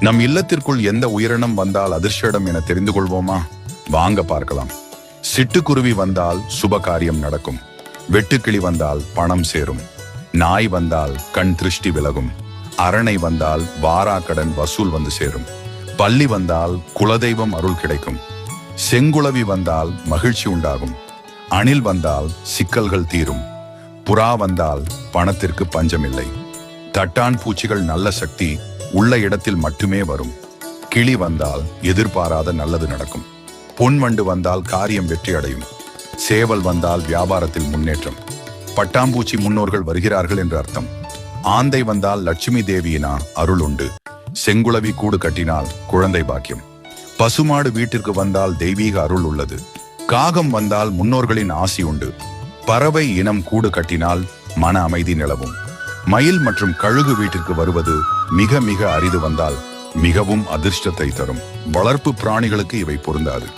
நம் இல்லத்திற்குள் எந்த உயிரினம் வந்தால் அதிர்ஷ்டம் என தெரிந்து கொள்வோமா? வாங்க பார்க்கலாம். சிட்டுக்குருவி வந்தால் சுப காரியம் நடக்கும். வெட்டுக்கிளி வந்தால் பணம் சேரும். நாய் வந்தால் கண் திருஷ்டி விலகும். அரணை வந்தால் வாராக்கடன் வசூல் வந்து சேரும். பள்ளி வந்தால் குலதெய்வம் அருள் கிடைக்கும். செங்குளவி வந்தால் மகிழ்ச்சி உண்டாகும். அணில் வந்தால் சிக்கல்கள் தீரும். புறா வந்தால் பணத்திற்கு பஞ்சமில்லை. தட்டான் பூச்சிகள் நல்ல சக்தி உள்ள இடத்தில் மட்டுமே வரும். கிளி வந்தால் எதிர்பாராத நல்லது நடக்கும். பொன் வண்டு வந்தால் காரியம் வெற்றி அடையும். சேவல் வந்தால் வியாபாரத்தில் முன்னேற்றம். பட்டாம்பூச்சி முன்னோர்கள் வருகிறார்கள் என்று அர்த்தம். ஆந்தை வந்தால் லட்சுமி தேவியினா அருள் உண்டு. செங்குளவி கூடு கட்டினால் குழந்தை பாக்கியம். பசுமாடு வீட்டிற்கு வந்தால் தெய்வீக அருள் உள்ளது. காகம் வந்தால் முன்னோர்களின் ஆசி உண்டு. பறவை இனம் கூடு கட்டினால் மன அமைதி நிலவும். மயில் மற்றும் கழுகு வீட்டிற்கு வருவது மிக மிக அரிது வந்தால் மிகவும் அதிர்ஷ்டத்தை தரும். வளர்ப்பு பிராணிகளுக்கு இவை பொருந்தாது.